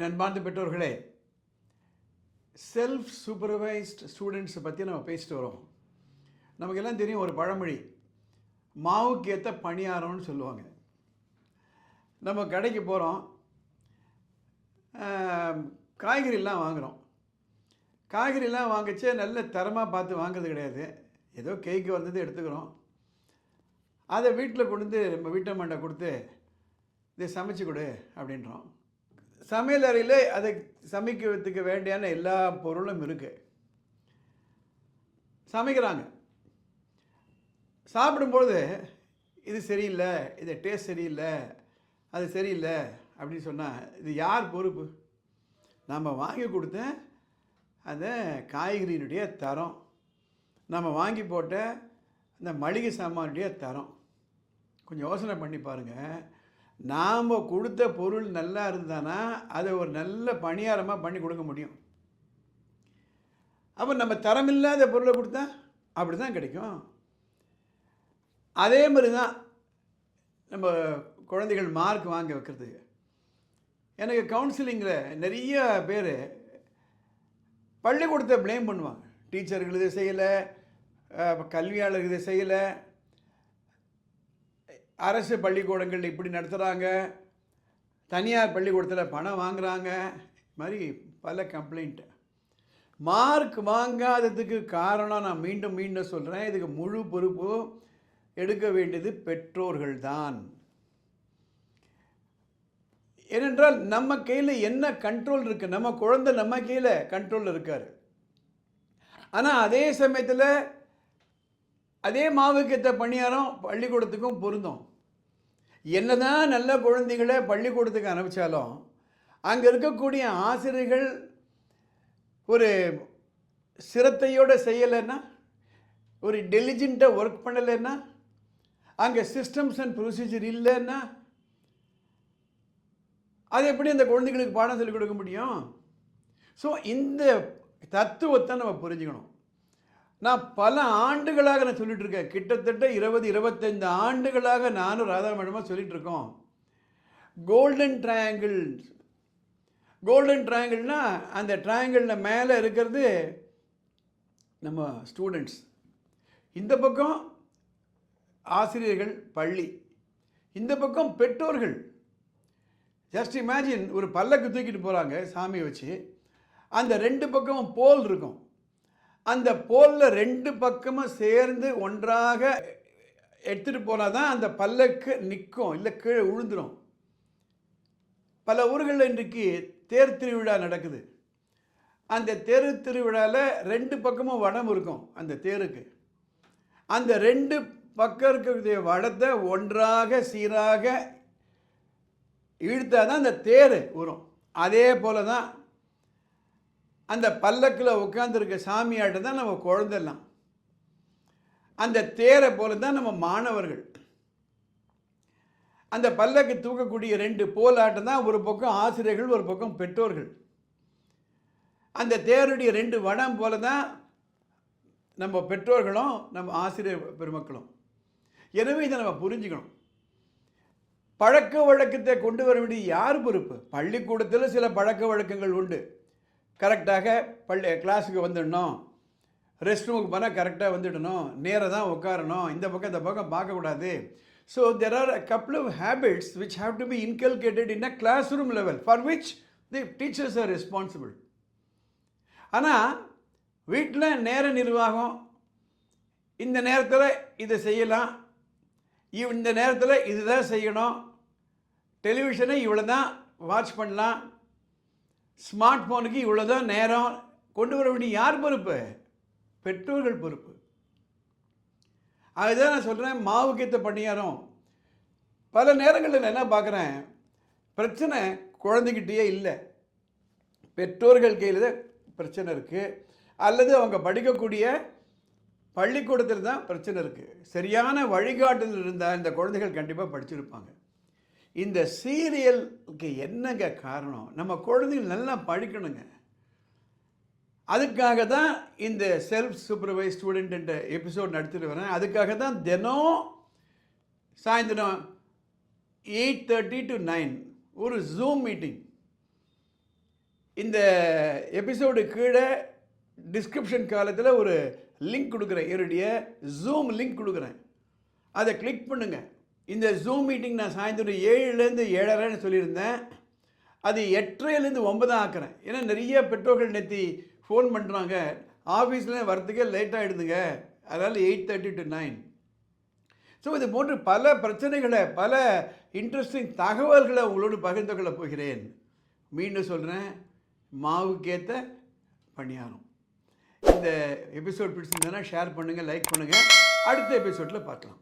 என் அன்பார்ந்த பெற்றோர்களே self supervised ஸ்டூடெண்ட்ஸை பற்றி நம்ம பேசிட்டு வரோம். நமக்கெல்லாம் தெரியும் ஒரு பழமொழி மாவுக்கு ஏற்ற பணியாரம்னு சொல்லுவாங்க. நம்ம கடைக்கு போகிறோம் காய்கறிலாம் வாங்குகிறோம் காய்கறிலாம் வாங்கிச்சே நல்ல தரமாக பார்த்து வாங்குறது கிடையாது. ஏதோ கேக்கு வந்தது எடுத்துக்கிறோம். அதை வீட்டில் கொண்டு வந்து நம்ம வீட்டை மண்டை கொடுத்து இதை சமைச்சு கொடு அப்படின்றோம். சமையல் அறையில் அதை சமைக்கிறதுக்கு வேண்டியான எல்லா பொருளும் இருக்குது சமைக்கிறாங்க. சாப்பிடும்பொழுது இது சரியில்லை இது டேஸ்ட் சரியில்லை அது சரியில்லை அப்படின்னு சொன்னால் இது யார் பொறுப்பு? நம்ம வாங்கி கொடுத்த அந்த காய்கறியினுடைய தரம் நம்ம வாங்கி போட்ட அந்த மளிகை சாமானுடைய தரம். கொஞ்சம் யோசனை பண்ணி பாருங்கள் நாம் கொடுத்த பொருள் நல்லா இருந்தானா அதை ஒரு நல்ல பணியாரமாக பண்ணி கொடுக்க முடியும். அப்போ நம்ம தரமில்லாத பொருளை கொடுத்தா அப்படி தான் கிடைக்கும். அதே மாதிரி தான் நம்ம குழந்தைகள் மார்க் வாங்க வைக்கிறதுக்கு எனக்கு கவுன்சிலிங்கில் நிறைய பேர் பள்ளிக்கூடத்தை ப்ளேம் பண்ணுவாங்க. டீச்சர்கள் இதை செய்யலை கல்வியாளர்கள் இதை செய்யலை அரசு பள்ளிக்கூடங்கள் இப்படி நடத்துகிறாங்க தனியார் பள்ளிக்கூடத்தில் பணம் வாங்குகிறாங்க மாதிரி பல கம்ப்ளைண்ட்டு மார்க் வாங்காததுக்கு காரணம் நான் மீண்டும் மீண்டும் சொல்கிறேன் இதுக்கு முழு பொறுப்பு எடுக்க வேண்டியது பெற்றோர்கள் தான் ஏனென்றால் நம்ம கையில் என்ன கண்ட்ரோல் இருக்குது நம்ம குழந்தை நம்ம கையில் கண்ட்ரோலில் இருக்கார். ஆனால் அதே சமயத்தில் அதே மாவுக்கேற்ற பணியாரம் பள்ளிக்கூடத்துக்கும் பொருந்தும். என்ன தான் நல்ல குழந்தைகளை பள்ளிக்கூடத்துக்கு அனுப்பிச்சாலும் அங்கே இருக்கக்கூடிய ஆசிரியர்கள் ஒரு சிரத்தையோடு செய்யலைன்னா ஒரு டெலிஜென்ட்டாக ஒர்க் பண்ணலைன்னா அங்கே சிஸ்டம்ஸ் அண்ட் ப்ரொசீஜர் இல்லைன்னா அது எப்படி அந்த குழந்தைகளுக்கு பாடம் சொல்லிக் கொடுக்க முடியும்? ஸோ இந்த தத்துவத்தை நம்ம புரிஞ்சுக்கணும். நான் பல ஆண்டுகளாக நான் சொல்லிட்டு இருக்கேன் கிட்டத்தட்ட இருபது இருபத்தைந்து ஆண்டுகளாக நானும் ராதா மேடமாக சொல்லிட்டு இருக்கோம் கோல்டன் ட்ரையாங்கிள் கோல்டன் ட்ரையாங்கிள்னா அந்த ட்ரையாங்கிளில் மேலே இருக்கிறது நம்ம ஸ்டூடெண்ட்ஸ் இந்த பக்கம் ஆசிரியர்கள் பள்ளி. இந்த பக்கம் பெற்றோர்கள். ஜஸ்ட் இமேஜின் ஒரு பல்லக்கு தூக்கிட்டு போகிறாங்க சாமியை வச்சு. அந்த ரெண்டு பக்கமும் போல் இருக்கும். அந்த போலில் ரெண்டு பக்கமும் சேர்ந்து ஒன்றாக எடுத்துகிட்டு போனால் தான் அந்த பல்லக்கு நிற்கும் இல்லை கீழே விழுந்துடும் பல ஊர்களில் இன்றைக்கு தேர் திருவிழா நடக்குது. அந்த தேர் திருவிழாவில் ரெண்டு பக்கமும் வடம் இருக்கும் அந்த தேருக்கு. அந்த ரெண்டு பக்கம் இருக்கக்கூடிய வடத்தை ஒன்றாக சீராக இழுத்தா தான் அந்த தேர் வரும். அதே போல தான் அந்த பல்லக்கில் உட்காந்துருக்க சாமியாட்ட தான் நம்ம குழந்தெல்லாம். அந்த தேரை போல தான் நம்ம மாணவர்கள். அந்த பல்லக்கு தூக்கக்கூடிய ரெண்டு போலாட்டம் தான் ஒரு பக்கம் ஆசிரியர்கள் ஒரு பக்கம் பெற்றோர்கள். அந்த தேருடைய ரெண்டு வடம் போல தான் நம்ம பெற்றோர்களும் நம்ம ஆசிரியர் பெருமக்களும். எனவே இதை நம்ம புரிஞ்சுக்கணும். பழக்க வழக்கத்தை கொண்டு வர வேண்டிய யார் பொறுப்பு? பள்ளிக்கூடத்தில் சில பழக்க வழக்கங்கள் உண்டு. கரெக்டாக பள்ளி கிளாஸுக்கு வந்துடணும். ரெஸ்ட் ரூமுக்கு போனால் கரெக்டாக வந்துடணும். நேராக தான் உட்காரணும். இந்த பக்கம் இந்த பக்கம் பார்க்கக்கூடாது. So there are a couple of habits which have to be inculcated in a class room level for which the teachers are responsible ஆனால் வீட்டில் நேர நிர்வாகம். இந்த நேரத்தில் இதை செய்யலாம். இவ் இந்த நேரத்தில் இதுதான் செய்யணும். டெலிவிஷனை இவ்வளோ தான் வாட்ச் பண்ணலாம். ஸ்மார்ட் ஃபோனுக்கு இவ்வளோ தான் நேரம் கொண்டு வர வேண்டிய யார் பொறுப்பு? பெற்றோர்கள் பொறுப்பு. அதுதான் நான் சொல்கிறேன் மாவுக்கேத்த பணியாரம். பல நேரங்களில் நான் என்ன பார்க்குறேன் பிரச்சனை குழந்தைகிட்டேயே இல்லை. பெற்றோர்கள் கையில் தான் பிரச்சனை இருக்குது அல்லது அவங்க படிக்கக்கூடிய பள்ளிக்கூடத்தில் தான் பிரச்சனை இருக்குது சரியான வழிகாட்டுதல் இருந்தால் இந்த குழந்தைகள் கண்டிப்பாக படிச்சிருப்பாங்க. இந்த சீரியலுக்கு என்னங்க காரணம்? நம்ம குழந்தைகள் நல்லா படிக்கணுங்க. அதுக்காக தான் இந்த செல்ஃப் சூப்பர்வைஸ் ஸ்டூடெண்ட் என்ற எபிசோட் நடத்திட்டு வரேன். அதுக்காக தான் தினம் சாயந்தரம் எயிட் தேர்ட்டி டு நைன் ஒரு ஜூம் மீட்டிங் இந்த எபிசோடு கீழே டிஸ்கிரிப்ஷன் காலத்தில் ஒரு லிங்க் கொடுக்குறேன். என்னுடைய ஜூம் லிங்க் கொடுக்குறேன். அதை கிளிக் பண்ணுங்கள் இந்த ஜூம் மீட்டிங் நான் சாயந்தரம் ஏழுலேருந்து ஏழரைன்னு சொல்லியிருந்தேன். அது எட்டரைலேருந்து ஒன்பதாக ஆக்குறேன். ஏன்னா நிறைய பெற்றோர்கள் நேற்று ஃபோன் பண்ணுறாங்க ஆஃபீஸில் வரத்துக்கே லேட் ஆகிடுதுங்க அதனால் eight thirty to nine so இது போன்று பல பிரச்சனைகளை பல இன்ட்ரெஸ்டிங் தகவல்களை உங்களோடு பகிர்ந்து கொள்ளப் போகிறேன். மீண்டும் சொல்கிறேன் மாவுக்கேற்ற பணியாரம். இந்த எபிசோட் பிடிச்சிருந்தேன்னா ஷேர் பண்ணுங்கள் லைக் பண்ணுங்கள் அடுத்த எபிசோடில் பார்க்கலாம்.